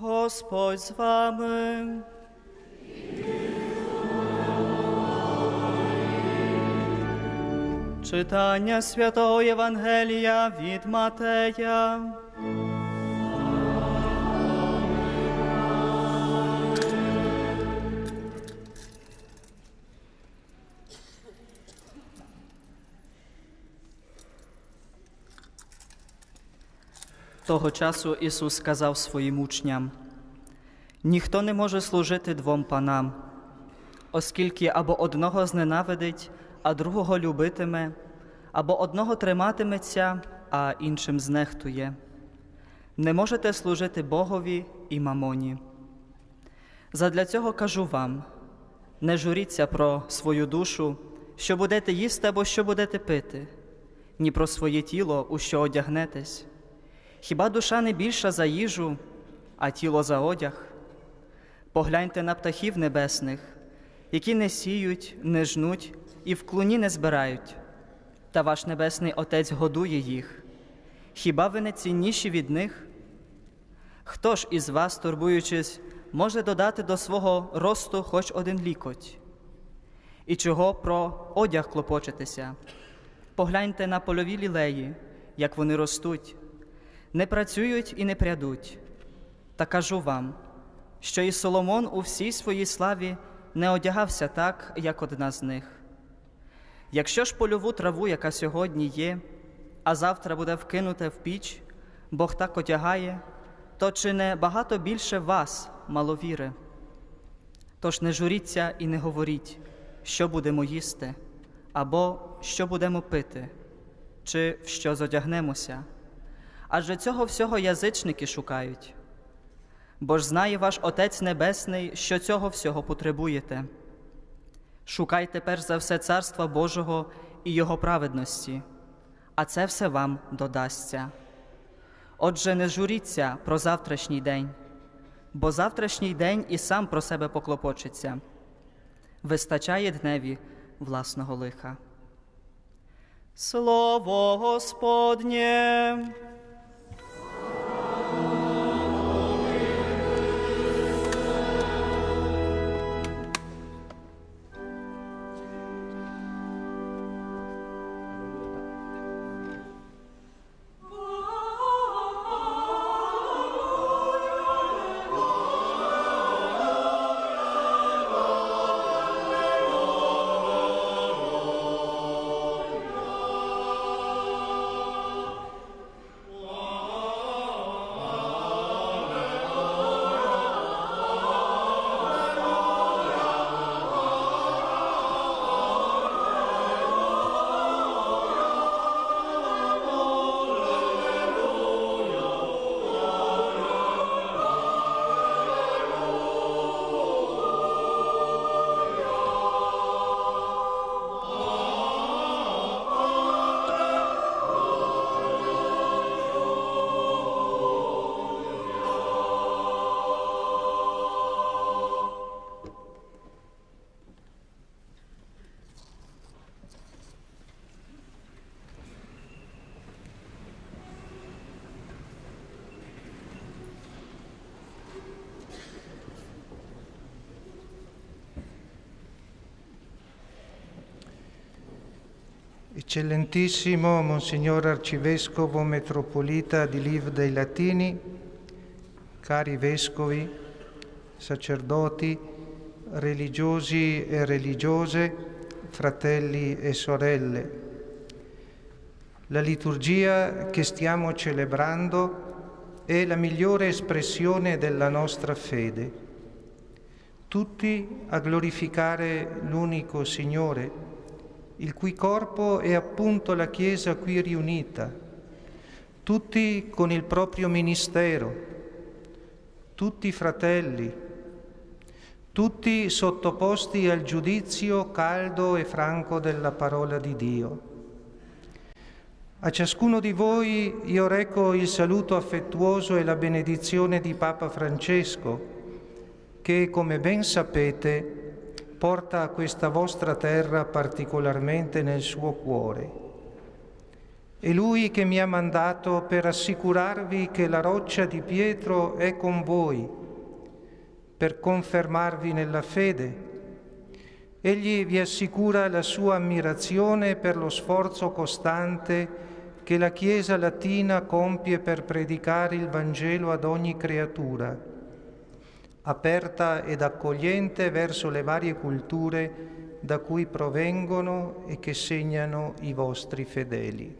Господь з вами. Читання святого Євангелія від Матея. Того часу Ісус сказав своїм учням: ніхто не може служити двом панам, оскільки або одного зненавидить, а другого любитиме, або одного триматиметься, а іншим знехтує. Не можете служити Богові і мамоні. Задля цього кажу вам: не журіться про свою душу, що будете їсти або що будете пити, ні про своє тіло, у що одягнетесь. Хіба душа не більша за їжу, а тіло за одяг? Погляньте на птахів небесних, які не сіють, не жнуть і в клуні не збирають, та ваш небесний Отець годує їх. Хіба ви не цінніші від них? Хто ж із вас, турбуючись, може додати до свого росту хоч один лікоть? І чого про одяг клопочетеся? Погляньте на польові лілеї, як вони ростуть не працюють і не прядуть. Та кажу вам, що і Соломон у всій своїй славі не одягався так, як одна з них. Якщо ж польову траву, яка сьогодні є, а завтра буде вкинута в піч, Бог так одягає, то чи не багато більше вас, маловіри? Тож не журіться і не говоріть, що будемо їсти, або що будемо пити, чи в що зодягнемося адже цього всього язичники шукають. Бо ж знає ваш Отець Небесний, що цього всього потребуєте. Шукайте перш за все Царства Божого і Його праведності, а це все вам додасться. Отже, не журіться про завтрашній день, бо завтрашній день і сам про себе поклопочеться, вистачає дневі власного лиха. Слово Господнє. Eccellentissimo Monsignor Arcivescovo Metropolita di Liv dei Latini, cari vescovi, sacerdoti, religiosi e religiose, fratelli e sorelle. La liturgia che stiamo celebrando è la migliore espressione della nostra fede. Tutti a glorificare l'unico Signore, il cui corpo è appunto la Chiesa qui riunita, tutti con il proprio ministero, tutti fratelli, tutti sottoposti al giudizio caldo e franco della parola di Dio. A ciascuno di voi io reco il saluto affettuoso e la benedizione di Papa Francesco, che, come ben sapete, porta questa vostra terra particolarmente nel suo cuore. È Lui che mi ha mandato per assicurarvi che la roccia di Pietro è con voi, per confermarvi nella fede. Egli vi assicura la sua ammirazione per lo sforzo costante che la Chiesa latina compie per predicare il Vangelo ad ogni creatura, aperta ed accogliente verso le varie culture da cui provengono e che segnano i vostri fedeli.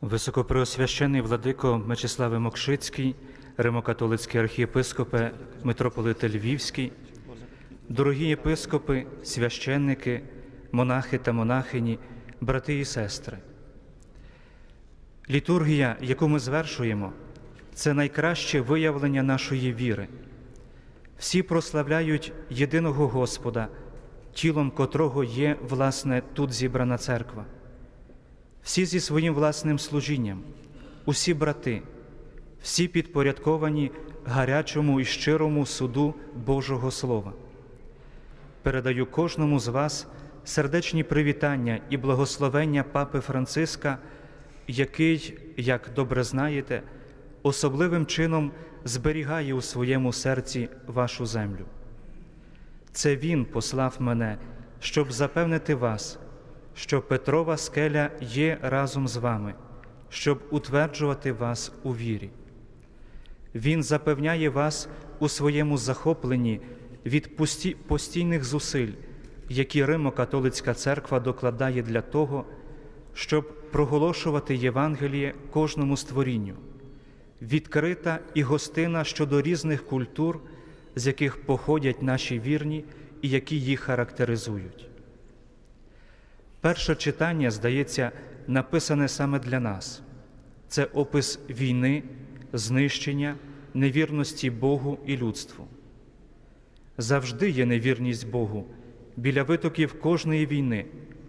Високопреосвящений владико Мечиславе Мокшицький, римокатолицький архієпископе митрополите Львівський, дорогі єпископи, священники, монахи та монахині, брати і сестри. Літургія, яку ми звершуємо, це найкраще виявлення нашої віри. Всі прославляють єдиного Господа, тілом котрого є, власне, тут зібрана церква всі зі своїм власним служінням, усі брати, всі підпорядковані гарячому і щирому суду Божого Слова. Передаю кожному з вас сердечні привітання і благословення Папи Франциска, який, як добре знаєте, особливим чином зберігає у своєму серці вашу землю. Це Він послав мене, щоб запевнити вас що Петрова скеля є разом з вами, щоб утверджувати вас у вірі. Він запевняє вас у своєму захопленні від постійних зусиль, які Римо-католицька церква докладає для того, щоб проголошувати Євангеліє кожному створінню, відкрита і гостина щодо різних культур, з яких походять наші вірні і які їх характеризують. Перше читання, здається, написане саме для нас. Це опис війни, знищення, невірності Богу і людству. Завжди є невірність Богу біля витоків кожної війни,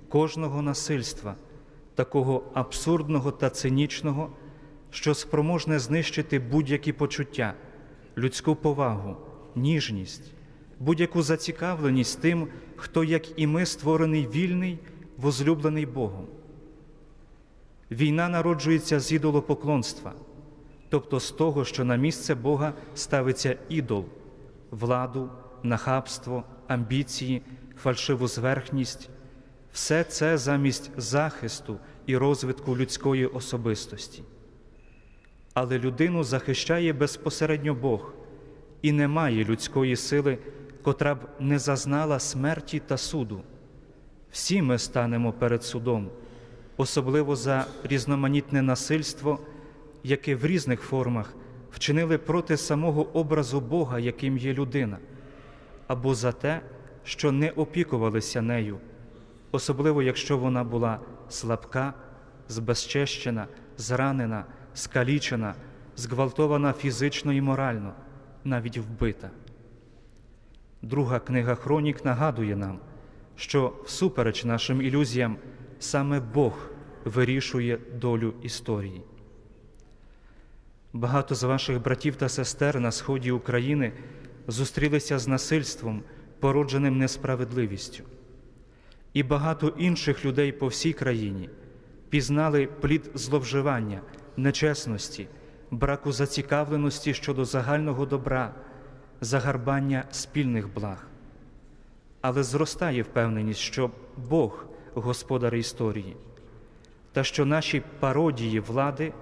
кожного насильства, такого абсурдного та цинічного, що спроможне знищити будь-які почуття, людську повагу, ніжність, будь-яку зацікавленість тим, хто, як і ми, створений вільний возлюблений Богом. Війна народжується з ідолопоклонства, тобто з того, що на місце Бога ставиться ідол, владу, нахабство, амбіції, фальшиву зверхність, все це замість захисту і розвитку людської особистості. Але людину захищає безпосередньо Бог і немає людської сили, котра б не зазнала смерті та суду. Всі ми станемо перед судом, особливо за різноманітне насильство, яке в різних формах вчинили проти самого образу Бога, яким є людина, або за те, що не опікувалися нею, особливо якщо вона була слабка, збезчещена, зранена, скалічена, зґвалтована фізично і морально, навіть вбита. Друга книга Хронік нагадує нам що всупереч нашим ілюзіям саме Бог вирішує долю історії. Багато з ваших братів та сестер на сході України зустрілися з насильством, породженим несправедливістю, і багато інших людей по всій країні пізнали плід зловживання, нечесності, браку зацікавленості щодо загального добра, загарбання спільних благ але зростає впевненість, що Бог господар історії, та що наші пародії влади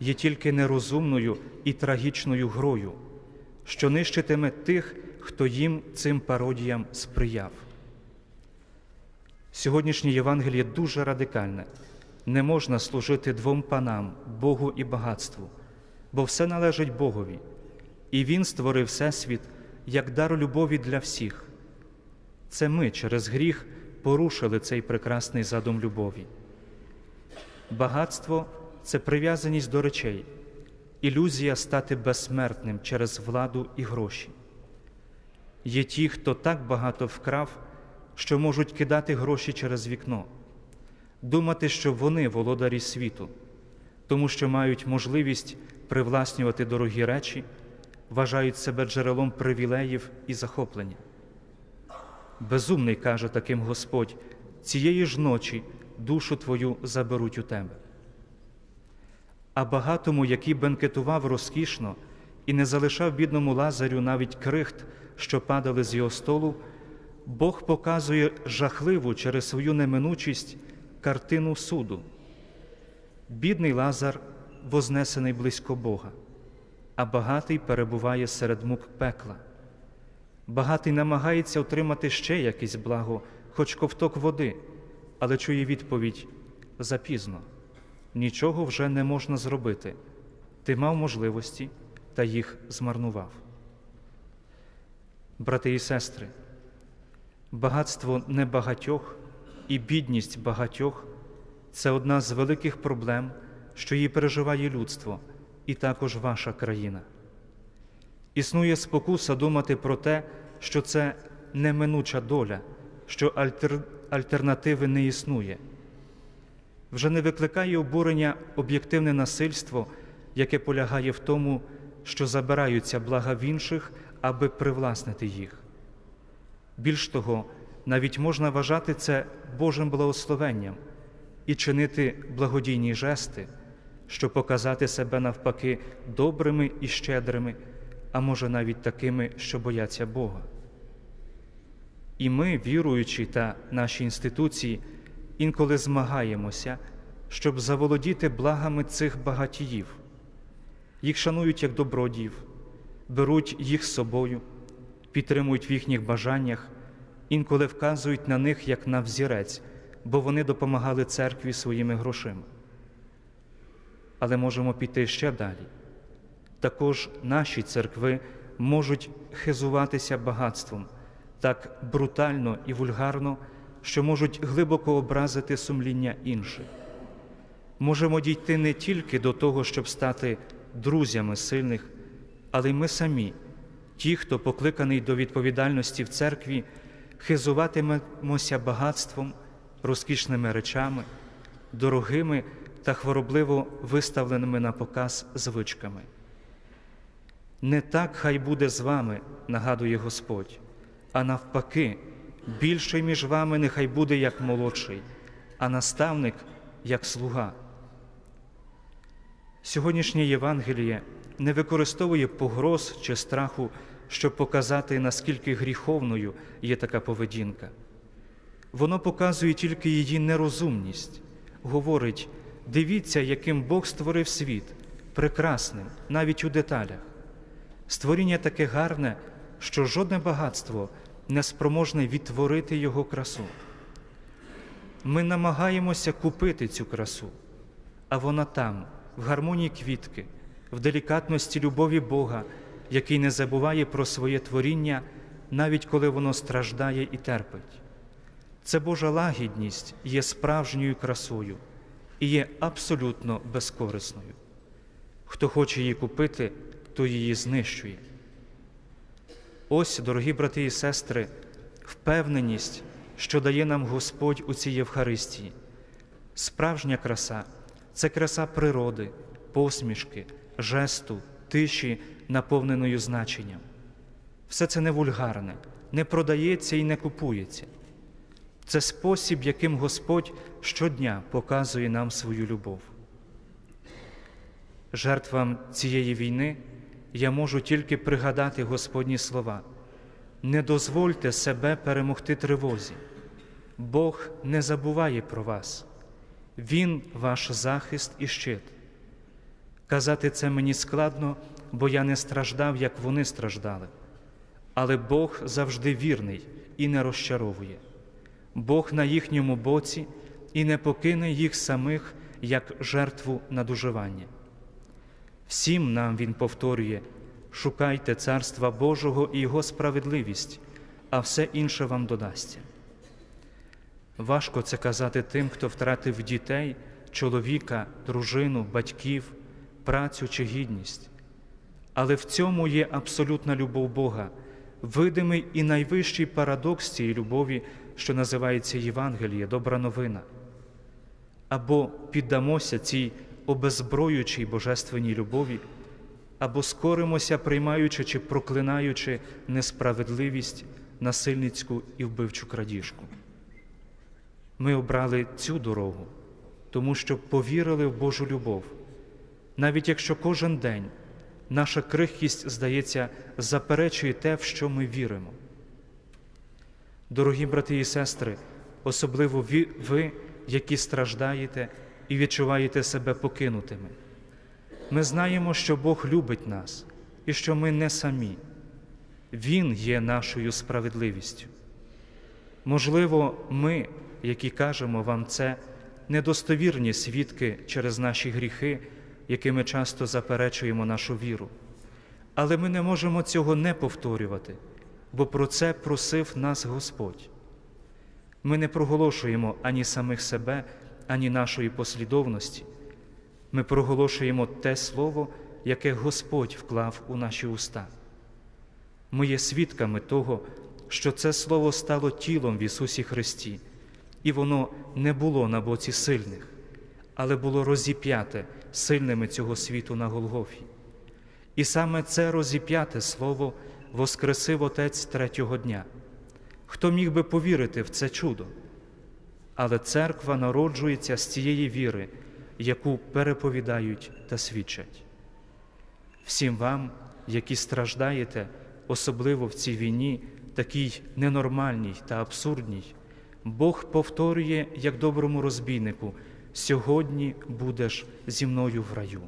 є тільки нерозумною і трагічною грою, що нищитиме тих, хто їм цим пародіям сприяв. Сьогоднішнє Євангеліє дуже радикальне. Не можна служити двом панам, Богу і багатству, бо все належить Богові, і Він створив Всесвіт як дар любові для всіх. Це ми через гріх порушили цей прекрасний задум любові. Багатство це прив'язаність до речей, ілюзія стати безсмертним через владу і гроші. Є ті, хто так багато вкрав, що можуть кидати гроші через вікно, думати, що вони володарі світу, тому що мають можливість привласнювати дорогі речі, вважають себе джерелом привілеїв і захоплення. Безумний каже таким Господь, цієї ж ночі душу твою заберуть у тебе. А багатому, який бенкетував розкішно і не залишав бідному лазарю навіть крихт, що падали з його столу, Бог показує жахливу через свою неминучість картину суду. Бідний Лазар вознесений близько Бога, а багатий перебуває серед мук пекла. Багатий намагається отримати ще якесь благо, хоч ковток води, але чує відповідь запізно. Нічого вже не можна зробити. Ти мав можливості та їх змарнував. Брати і сестри, багатство небагатьох і бідність багатьох це одна з великих проблем, що її переживає людство, і також ваша країна. Існує спокуса думати про те, що це неминуча доля, що альтер... альтернативи не існує. Вже не викликає обурення об'єктивне насильство, яке полягає в тому, що забираються блага в інших, аби привласнити їх. Більш того, навіть можна вважати це Божим благословенням і чинити благодійні жести, щоб показати себе навпаки добрими і щедрими, а може навіть такими, що бояться Бога. І ми, віруючі та наші інституції, інколи змагаємося, щоб заволодіти благами цих багатіїв. Їх шанують як добродіїв, беруть їх з собою, підтримують в їхніх бажаннях, інколи вказують на них як на взірець, бо вони допомагали церкві своїми грошима. Але можемо піти ще далі. Також наші церкви можуть хизуватися багатством так брутально і вульгарно, що можуть глибоко образити сумління інших. Можемо дійти не тільки до того, щоб стати друзями сильних, але й ми самі, ті, хто покликаний до відповідальності в церкві, хизуватимемося багатством, розкішними речами, дорогими та хворобливо виставленими на показ звичками. Не так хай буде з вами, нагадує Господь, а навпаки, більший між вами нехай буде як молодший, а наставник як слуга. Сьогоднішнє Євангеліє не використовує погроз чи страху, щоб показати, наскільки гріховною є така поведінка. Воно показує тільки її нерозумність, говорить: дивіться, яким Бог створив світ, прекрасним, навіть у деталях. Створіння таке гарне, що жодне багатство не спроможне відтворити його красу. Ми намагаємося купити цю красу, а вона там, в гармонії квітки, в делікатності любові Бога, який не забуває про своє творіння, навіть коли воно страждає і терпить. Це Божа лагідність є справжньою красою і є абсолютно безкорисною. Хто хоче її купити, то її знищує. Ось, дорогі брати і сестри, впевненість, що дає нам Господь у цій Євхаристії. Справжня краса це краса природи, посмішки, жесту, тиші, наповненою значенням. Все це не вульгарне, не продається і не купується. Це спосіб, яким Господь щодня показує нам свою любов. Жертвам цієї війни я можу тільки пригадати Господні слова. Не дозвольте себе перемогти тривозі. Бог не забуває про вас, Він ваш захист і щит. Казати це мені складно, бо я не страждав, як вони страждали. Але Бог завжди вірний і не розчаровує. Бог на їхньому боці і не покине їх самих як жертву надуживання. Всім нам Він повторює: шукайте Царства Божого і Його справедливість, а все інше вам додасться. Важко це казати тим, хто втратив дітей, чоловіка, дружину, батьків, працю чи гідність. Але в цьому є абсолютна любов Бога, видимий і найвищий парадокс цієї любові, що називається Євангеліє, добра новина. Або піддамося цій обезброючій божественній любові, або скоримося, приймаючи чи проклинаючи несправедливість, насильницьку і вбивчу крадіжку. ми обрали цю дорогу, тому що повірили в Божу любов, навіть якщо кожен день наша крихкість, здається, заперечує те, в що ми віримо. Дорогі брати і сестри, особливо ви, які страждаєте і відчуваєте себе покинутими. Ми знаємо, що Бог любить нас і що ми не самі. Він є нашою справедливістю. Можливо, ми, які кажемо вам це, недостовірні свідки через наші гріхи, якими часто заперечуємо нашу віру. Але ми не можемо цього не повторювати, бо про це просив нас Господь. Ми не проголошуємо ані самих себе, ані нашої послідовності. Ми проголошуємо те слово, яке Господь вклав у наші уста. Ми є свідками того, що це слово стало тілом в Ісусі Христі, і воно не було на боці сильних, але було розіп'яте сильними цього світу на Голгофі. І саме це розіп'яте слово воскресив Отець третього дня. Хто міг би повірити в це чудо? Але церква народжується з цієї віри, яку переповідають та свідчать. Всім вам, які страждаєте, особливо в цій війні, такій ненормальній та абсурдній, Бог повторює, як доброму розбійнику: сьогодні будеш зі мною в раю.